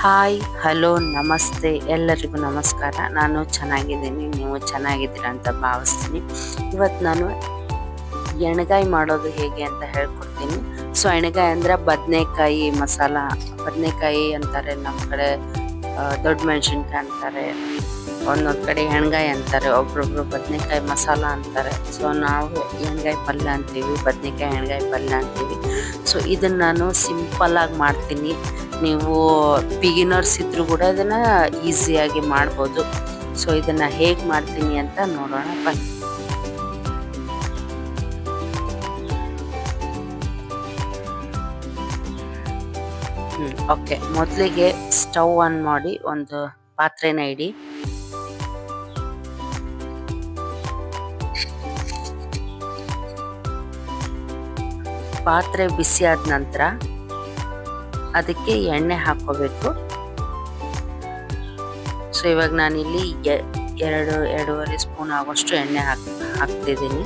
Hi, hello, ನಮಸ್ತೆ, ಎಲ್ಲರಿಗೂ ನಮಸ್ಕಾರ. ನಾನು ಚೆನ್ನಾಗಿದ್ದೀನಿ, ನೀವು ಚೆನ್ನಾಗಿದ್ದೀರಾ ಅಂತ ಭಾವಿಸ್ತೀನಿ. ಇವತ್ತು ನಾನು ಎಣ್ಗಾಯಿ ಮಾಡೋದು ಹೇಗೆ ಅಂತ ಹೇಳ್ಕೊಡ್ತೀನಿ. ಸೊ, ಎಣ್ಗಾಯಿ ಅಂದರೆ ಬದನೆಕಾಯಿ ಮಸಾಲ. ಬದನೆಕಾಯಿ ಅಂತಾರೆ ನಮ್ಮ ಕಡೆ ದೊಡ್ಡ ಮೆಣಸಿನ್ಕಾಯಿ ಅಂತಾರೆ. ಒಂದೊಂದು ಕಡೆ ಎಣ್ಗಾಯಿ ಅಂತಾರೆ, ಒಬ್ರೊಬ್ರು ಬದನೆಕಾಯಿ ಮಸಾಲ ಅಂತಾರೆ. ಸೊ ನಾವು ಎಣ್ಗಾಯಿ ಪಲ್ಯ ಅಂತೀವಿ, ಬದನೆಕಾಯಿ ಎಣ್ಗಾಯಿ ಪಲ್ಯ ಅಂತೀವಿ. ಸೊ ಇದನ್ನು ನಾನು ಸಿಂಪಲ್ಲಾಗಿ ಮಾಡ್ತೀನಿ. ನೀವು ಬಿಗಿನರ್ಸ್ ಇದ್ರೂ ಕೂಡ ಇದನ್ನ ಈಸಿಯಾಗಿ ಮಾಡ್ಬೋದು. ಸೊ ಇದನ್ನ ಹೇಗೆ ಮಾಡ್ತೀನಿ ಅಂತ ನೋಡೋಣ, ಬನ್ನಿ. ಓಕೆ ಮೊದಲಿಗೆ ಸ್ಟವ್ ಆನ್ ಮಾಡಿ ಒಂದು ಪಾತ್ರೆನ ಇಡಿ. ಪಾತ್ರೆ ಬಿಸಿ ಆದ ನಂತರ ಅದಕ್ಕೆ ಎಣ್ಣೆ ಹಾಕೋಬೇಕು ಸೊ ಇವಾಗ ನಾನಿಲ್ಲಿ ಎರಡು, ಎರಡೂವರೆ ಸ್ಪೂನ್ ಆಗೋಷ್ಟು ಎಣ್ಣೆ ಹಾಕ್, ಹಾಕ್ತಿದ್ದೀನಿ.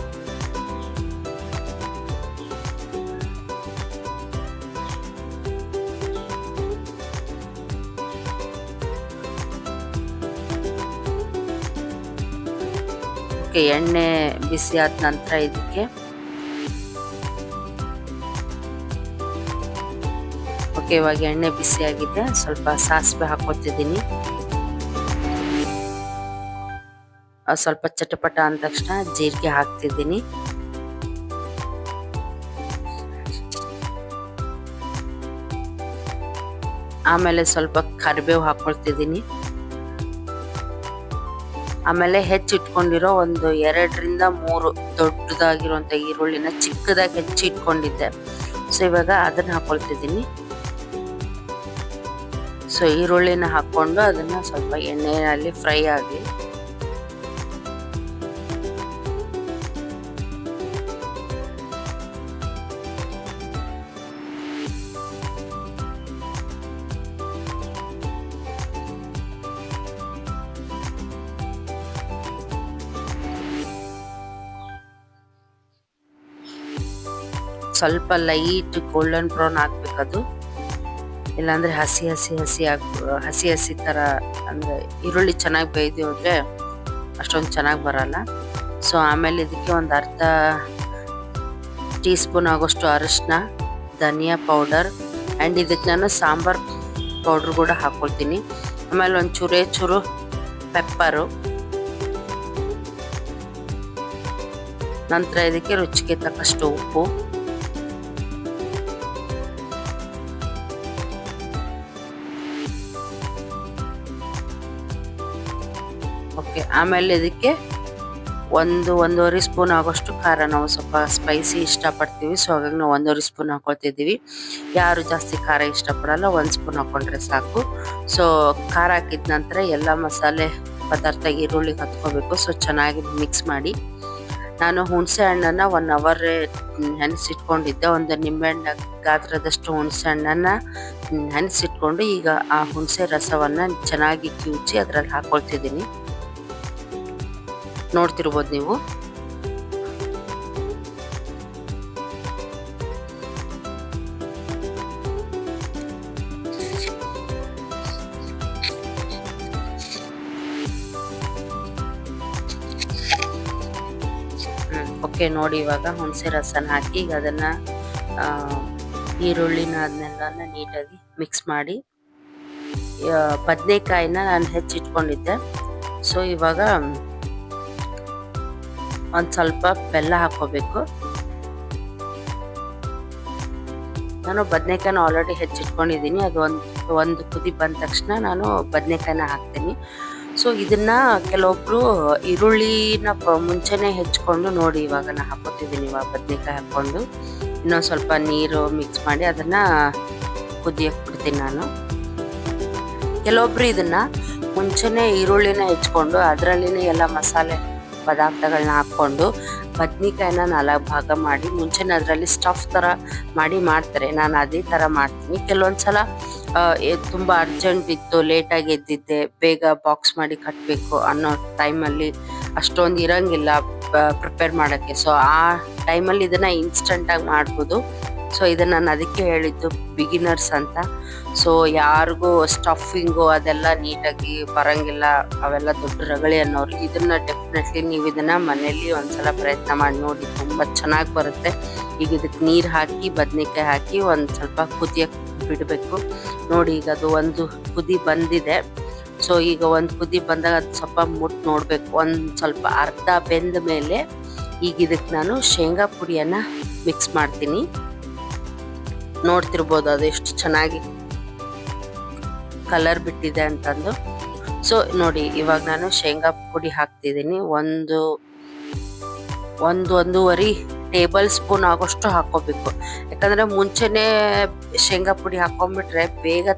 ಎಣ್ಣೆ ಬಿಸಿ ಆದ ನಂತರ ಇದಕ್ಕೆ ಓಕೆ ಇವಾಗ ಎಣ್ಣೆ ಬಿಸಿ ಆಗಿದೆ ಸ್ವಲ್ಪ ಸಾಸಿವೆ ಹಾಕೋತಿದ್ದೀನಿ. ಸ್ವಲ್ಪ ಚಟಪಟ ಅಂದ ತಕ್ಷಣ ಜೀರಿಗೆ ಹಾಕ್ತಿದ್ದೀನಿ. ಆಮೇಲೆ ಸ್ವಲ್ಪ ಕರಿಬೇವು ಹಾಕೊಳ್ತಿದ್ದೀನಿ. ಆಮೇಲೆ ಹೆಚ್ಚಿಟ್ಕೊಂಡಿರೋ ಒಂದು ಎರಡರಿಂದ ಮೂರು ದೊಡ್ಡದಾಗಿರುವಂಥ ಈರುಳ್ಳಿನ ಚಿಕ್ಕದಾಗಿ ಹೆಚ್ಚಿ ಇಟ್ಕೊಂಡಿದ್ದೆ. ಸೊ ಇವಾಗ ಅದನ್ನ ಹಾಕೊಳ್ತಿದ್ದೀನಿ. ಸೊ ಈರುಳ್ಳಿನ ಹಾಕ್ಕೊಂಡು ಅದನ್ನು ಸ್ವಲ್ಪ ಎಣ್ಣೆಯಲ್ಲಿ ಫ್ರೈ ಆಗಿ ಸ್ವಲ್ಪ ಲೈಟ್ ಗೋಲ್ಡನ್ ಬ್ರೌನ್ ಆಗ್ಬೇಕದು ಇಲ್ಲಾಂದ್ರೆ ಹಸಿ ಹಸಿ ಹಸಿ ಹಸಿ ಹಸಿ ತರ ಅಂದ್ರೆ ಈರುಳ್ಳಿ ಚೆನ್ನಾಗಿ ಬೇಯ್ದು ಹೋದ್ರೆ ಅಷ್ಟೊಂದು ಚೆನ್ನಾಗಿ ಬರಲ್ಲ. ಸೊ ಆಮೇಲೆ ಇದಕ್ಕೆ ಒಂದು ಅರ್ಧ ಟೀ ಸ್ಪೂನ್ ಆಗೋಷ್ಟು ಅರಿಶಿನ ಧನಿಯಾ ಪೌಡರ್ ಆ್ಯಂಡ್ ಇದಕ್ಕೆ ನಾನು ಸಾಂಬಾರ್ ಪೌಡ್ರ್ ಕೂಡ ಹಾಕ್ಕೊಳ್ತೀನಿ ಆಮೇಲೆ ಒಂದು ಚೂರೇ ಚೂರು ಪೆಪ್ಪರು. ನಂತರ ಇದಕ್ಕೆ ರುಚಿಗೆ ತಕ್ಕಷ್ಟು ಉಪ್ಪು. ಆಮೇಲೆ ಇದಕ್ಕೆ ಒಂದು ಒಂದೂವರೆ ಸ್ಪೂನ್ ಆಗೋಷ್ಟು ಖಾರ ನಾವು ಸ್ವಲ್ಪ ಸ್ಪೈಸಿ ಇಷ್ಟಪಡ್ತೀವಿ. ಸೊ ಹಾಗಾಗಿ ನಾವು ಒಂದೂವರೆ ಸ್ಪೂನ್ ಹಾಕೊಳ್ತಿದ್ದೀವಿ. ಯಾರು ಜಾಸ್ತಿ ಖಾರ ಇಷ್ಟಪಡಲ್ಲ, ಒಂದು ಸ್ಪೂನ್ ಹಾಕ್ಕೊಂಡ್ರೆ ಸಾಕು. ಸೊ ಖಾರ ಹಾಕಿದ ನಂತರ ಎಲ್ಲ ಮಸಾಲೆ ಪದಾರ್ಥ, ಈರುಳ್ಳಿ ಹತ್ಕೋಬೇಕು. ಸೊ ಚೆನ್ನಾಗಿ ಮಿಕ್ಸ್ ಮಾಡಿ. ನಾನು ಹುಣಸೆ ಹಣ್ಣನ್ನು ಒನ್ ಅವರ್ ನೆನೆಸಿಟ್ಕೊಂಡಿದ್ದೆ. ಒಂದು ನಿಂಬೆಹಣ್ಣ ಗಾತ್ರದಷ್ಟು ಹುಣಸೆ ಹಣ್ಣನ್ನು ನೆನೆಸಿಟ್ಕೊಂಡು ಈಗ ಆ ಹುಣಸೆ ರಸವನ್ನು ಚೆನ್ನಾಗಿ ಕಿವುಚಿ ಅದರಲ್ಲಿ ಹಾಕೊಳ್ತಿದ್ದೀನಿ. ನೋಡ್ತಿರ್ಬೋದು ನೀವು. ಓಕೆ, ನೋಡಿ ಇವಾಗ ಹುಣಸೆ ರಸನ ಹಾಕಿ ಈಗ ಅದನ್ನ ಈರುಳ್ಳಿನ ಅದನ್ನೆಲ್ಲ ನೀಟಾಗಿ ಮಿಕ್ಸ್ ಮಾಡಿ ಬದನೆಕಾಯಿನ ನಾನು ಹೆಚ್ಚಿಟ್ಕೊಂಡಿದ್ದೆ. ಸೊ ಇವಾಗ ಒಂದು ಸ್ವಲ್ಪ ಬೆಲ್ಲ ಹಾಕೋಬೇಕು ನಾನು ಬದನೆಕಾಯಿನ ಆಲ್ರೆಡಿ ಹೆಚ್ಚಿಟ್ಕೊಂಡಿದ್ದೀನಿ. ಅದು ಒಂದು ಒಂದು ಕುದಿ ಬಂದ ತಕ್ಷಣ ನಾನು ಬದನೆಕಾಯಿನ ಹಾಕ್ತೀನಿ. ಸೊ ಇದನ್ನು ಕೆಲವೊಬ್ಬರು ಈರುಳ್ಳಿನ ಮುಂಚೆನೆ ಹೆಚ್ಕೊಂಡು ನೋಡಿ ಇವಾಗ ನಾನು ಹಾಕೋತಿದ್ದೀನಿ ಇವಾಗ ಬದನೆಕಾಯಿ ಹಾಕ್ಕೊಂಡು. ಇನ್ನೊಂದು ಸ್ವಲ್ಪ ನೀರು ಮಿಕ್ಸ್ ಮಾಡಿ ಅದನ್ನು ಕುದಿಯಕ್ಕೆ ಬಿಡ್ತೀನಿ ನಾನು. ಕೆಲವೊಬ್ರು ಇದನ್ನು ಮುಂಚೆನೆ ಈರುಳ್ಳಿನ ಹೆಚ್ಕೊಂಡು ಅದರಲ್ಲಿನೇ ಎಲ್ಲ ಮಸಾಲೆ ಪದಾರ್ಥಗಳನ್ನ ಹಾಕೊಂಡು ಬದ್ನಿಕಾಯಿನ ನಾಲ್ಕು ಭಾಗ ಮಾಡಿ ಮುಂಚೆನೇ ಅದರಲ್ಲಿ ಸ್ಟಫ್ ತರ ಮಾಡಿ ಮಾಡ್ತಾರೆ. ನಾನು ಅದೇ ತರ ಮಾಡ್ತೀನಿ. ಕೆಲವೊಂದ್ಸಲ ಸಲ ತುಂಬಾ ಅರ್ಜೆಂಟ್ ಇತ್ತು ಲೇಟಾಗಿ ಎದ್ದಿದ್ದೆ, ಬೇಗ ಬಾಕ್ಸ್ ಮಾಡಿ ಕಟ್ಟಬೇಕು ಅನ್ನೋ ಟೈಮಲ್ಲಿ ಅಷ್ಟೊಂದು ಇರಂಗಿಲ್ಲ ಪ್ರಿಪೇರ್ ಮಾಡೋಕ್ಕೆ. ಸೊ ಆ ಟೈಮಲ್ಲಿ ಇದನ್ನ ಇನ್ಸ್ಟಂಟಾಗಿ ಮಾಡ್ಬೋದು. ಸೊ ಇದನ್ನ ನಾನು ಅದಕ್ಕೆ ಹೇಳಿದ್ದು ಬಿಗಿನರ್ಸ್ ಅಂತ. ಸೊ ಯಾರಿಗೂ ಸ್ಟಫಿಂಗು ಅದೆಲ್ಲ ನೀಟಾಗಿ ಬರಂಗಿಲ್ಲ, ಅವೆಲ್ಲ ದೊಡ್ಡ ರಗಳಿ ಅನ್ನೋರು. ಇದನ್ನ ಡೆಫಿನೆಟ್ಲಿ ನೀವು ಇದನ್ನ ಮನೆಯಲ್ಲಿ ಒಂದ್ಸಲ ಪ್ರಯತ್ನ ಮಾಡಿ ನೋಡಿ. ತುಂಬಾ ಚೆನ್ನಾಗಿ ಬರುತ್ತೆ. ಈಗ ಇದಕ್ಕೆ ನೀರು ಹಾಕಿ, ಬದನೆಕಾಯಿ ಹಾಕಿ ಒಂದು ಸ್ವಲ್ಪ ಕುದಿಯಕ್ಕೆ ಬಿಡಬೇಕು. ನೋಡಿ, ಈಗ ಅದು ಒಂದು ಕುದಿ ಬಂದಿದೆ. ಸೊ ಈಗ ಒಂದು ಕುದಿ ಬಂದಾಗ ಅದು ಸ್ವಲ್ಪ ಮುಟ್ ನೋಡಬೇಕು. ಒಂದು ಸ್ವಲ್ಪ ಅರ್ಧ ಬೆಂದ ಮೇಲೆ ಈಗ ಇದಕ್ಕೆ ನಾನು ಶೇಂಗಾ ಪುಡಿಯನ್ನ ಮಿಕ್ಸ್ ಮಾಡ್ತೀನಿ. ನೋಡ್ತಿರ್ಬೋದು ಅದು ಎಷ್ಟು ಚೆನ್ನಾಗಿ ಕಲರ್ ಬಿಟ್ಟಿದೆ ಅಂತಂದು. ಸೊ ನೋಡಿ, ಇವಾಗ ನಾನು ಶೇಂಗಾ ಪುಡಿ ಹಾಕ್ತಿದ್ದೀನಿ. ಒಂದು ಒಂದು ಒಂದೂವರೆ ಟೇಬಲ್ ಸ್ಪೂನ್ ಆಗೋಷ್ಟು ಹಾಕೋಬೇಕು ಯಾಕಂದರೆ ಮುಂಚೆನೇ ಶೇಂಗಾ ಪುಡಿ ಹಾಕೊಂಡ್ಬಿಟ್ರೆ ಬೇಗ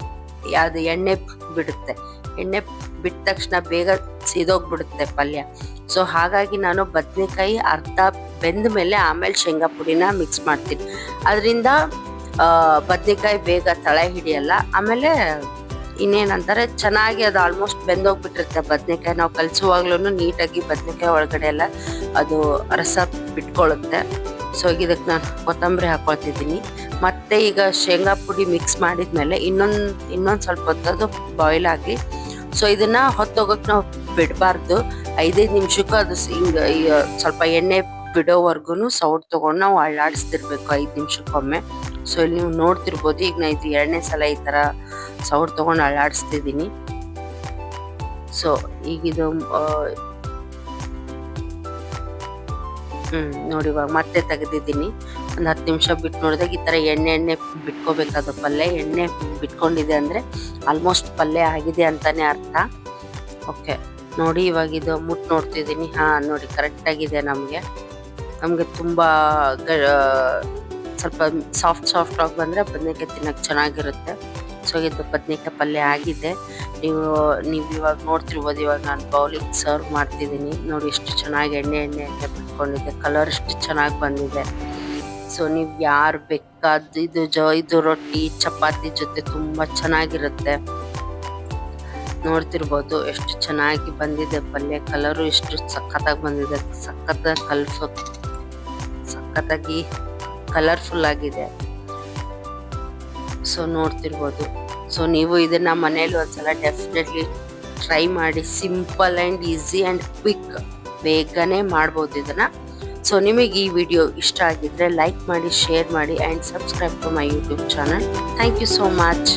ಅದು ಎಣ್ಣೆ ಬಿಡುತ್ತೆ. ಎಣ್ಣೆ ಬಿಟ್ಟ ತಕ್ಷಣ ಬೇಗ ಸಿದೋಗ್ಬಿಡುತ್ತೆ ಪಲ್ಯ. ಸೊ ಹಾಗಾಗಿ ನಾನು ಬದನೆಕಾಯಿ ಅರ್ಧ ಬೆಂದ ಮೇಲೆ ಆಮೇಲೆ ಶೇಂಗಾ ಪುಡಿನ ಮಿಕ್ಸ್ ಮಾಡ್ತೀನಿ. ಅದರಿಂದ ಬದನೆಕಾಯಿ ಬೇಗ ತಳೆ ಹಿಡಿಯಲ್ಲ. ಆಮೇಲೆ ಇನ್ನೇನಂತಾರೆ, ಚೆನ್ನಾಗಿ ಅದು ಆಲ್ಮೋಸ್ಟ್ ಬೆಂದೋಗ್ಬಿಟ್ಟಿರುತ್ತೆ. ಬದನೆಕಾಯಿ ನಾವು ಕಲಸುವಾಗ್ಲೂ ನೀಟಾಗಿ ಬದನೆಕಾಯಿ ಒಳಗಡೆ ಎಲ್ಲ ಅದು ರಸ ಬಿಟ್ಕೊಳ್ಳುತ್ತೆ ಸೊ ಇದಕ್ಕೆ ನಾನು ಕೊತ್ತಂಬರಿ ಹಾಕೊಳ್ತಿದ್ದೀನಿ. ಮತ್ತೆ ಈಗ ಶೇಂಗಾ ಪುಡಿ ಮಿಕ್ಸ್ ಮಾಡಿದ್ಮೇಲೆ ಇನ್ನೊಂದು ಇನ್ನೊಂದು ಸ್ವಲ್ಪ ಹೊತ್ತದು ಬಾಯ್ಲ್ ಆಗಿ ಸೊ ಇದನ್ನು ಹೊತ್ತೋಗಕ್ಕೆ ನಾವು ಬಿಡಬಾರ್ದು. ಐದೈದು ನಿಮಿಷಕ್ಕೂ ಅದು ಹಿಂಗ ಸ್ವಲ್ಪ ಎಣ್ಣೆ ಬಿಡೋವರೆಗೂ ಸೌಟ್ ತೊಗೊಂಡು ನಾವು ಅಳ್ಳಾಡಿಸ್ತಿರ್ಬೇಕು ಐದು ನಿಮಿಷಕ್ಕೊಮ್ಮೆ. ಸೊ ಇಲ್ಲಿ ನೀವು ನೋಡ್ತಿರ್ಬೋದು, ಈಗ ನಾ ಇದು ಎರಡನೇ ಸಲ ಈ ಥರ ಸೌಟ್ ತೊಗೊಂಡು ಅಲ್ಲಾಡಿಸ್ತಿದ್ದೀನಿ ಸೊ ಈಗಿದು ಇದು ನೋಡಿ ಇವಾಗ ಮತ್ತೆ ತೆಗೆದಿದ್ದೀನಿ. ಒಂದು ಹತ್ತು ನಿಮಿಷ ಬಿಟ್ಟು ನೋಡಿದಾಗ ಈ ಥರ ಎಣ್ಣೆ ಎಣ್ಣೆ ಬಿಟ್ಕೋಬೇಕಾದ ಪಲ್ಯ. ಎಣ್ಣೆ ಬಿಟ್ಕೊಂಡಿದೆ ಅಂದರೆ ಆಲ್ಮೋಸ್ಟ್ ಪಲ್ಯ ಆಗಿದೆ ಅಂತಾನೆ ಅರ್ಥ. ಓಕೆ ನೋಡಿ ಇವಾಗ ಇದು ಮುಟ್ಟು ನೋಡ್ತಿದ್ದೀನಿ ಹಾಂ, ನೋಡಿ ಕರೆಕ್ಟಾಗಿದೆ ನಮಗೆ. ನಮಗೆ ತುಂಬ ಸ್ವಲ್ಪ ಸಾಫ್ಟ್ ಸಾಫ್ಟ್ ಆಗಿ ಬಂದರೆ ಬದನೆಕಾಯಿ ತಿನ್ನಕ್ಕೆ ಚೆನ್ನಾಗಿರುತ್ತೆ. ಸೊ ಇದು ಬದನೆಕಾಯಿ ಪಲ್ಯ ಆಗಿದೆ. ನೀವು ನೀವು ಇವಾಗ ನೋಡ್ತಿರ್ಬೋದು, ಇವಾಗ ನಾನು ಬೌಲಿಂಗ್ ಸರ್ವ್ ಮಾಡ್ತಿದ್ದೀನಿ. ನೋಡಿ, ಎಷ್ಟು ಚೆನ್ನಾಗಿ ಎಣ್ಣೆ ಎಣ್ಣೆ ಎಣ್ಣೆ ಬಿಟ್ಕೊಂಡಿದೆ. ಕಲರ್ ಎಷ್ಟು ಚೆನ್ನಾಗಿ ಬಂದಿದೆ. ಸೊ ನೀವು ಯಾರು ಬೇಕಾದ ಇದು ಜ, ಇದು ರೊಟ್ಟಿ, ಚಪಾತಿ ಜೊತೆ ತುಂಬ ಚೆನ್ನಾಗಿರುತ್ತೆ. ನೋಡ್ತಿರ್ಬೋದು, ಎಷ್ಟು ಚೆನ್ನಾಗಿ ಬಂದಿದೆ ಪಲ್ಯ. ಕಲರು ಎಷ್ಟು ಸಖತ್ತಾಗಿ ಬಂದಿದೆ. ಸಖತ್ತಾಗಿ ಕಲಸೋ ಸಖತ್ತಾಗಿ ಕಲರ್ಫುಲ್ ಆಗಿದೆ. ಸೊ ನೋಡ್ತಿರ್ಬೋದು. ಸೊ ನೀವು ಇದನ್ನ ಮನೇಲಿ ಒಂದ್ಸಲ ಡೆಫಿನೆಟ್ಲಿ ಟ್ರೈ ಮಾಡಿ simple and easy and quick ಬೇಗನೆ ಮಾಡ್ಬೋದು ಇದನ್ನು. ಸೊ ನಿಮಗೆ ಈ ವಿಡಿಯೋ ಇಷ್ಟ ಆಗಿದ್ರೆ ಲೈಕ್ ಮಾಡಿ ಶೇರ್ ಮಾಡಿ and subscribe to my YouTube channel thank you so much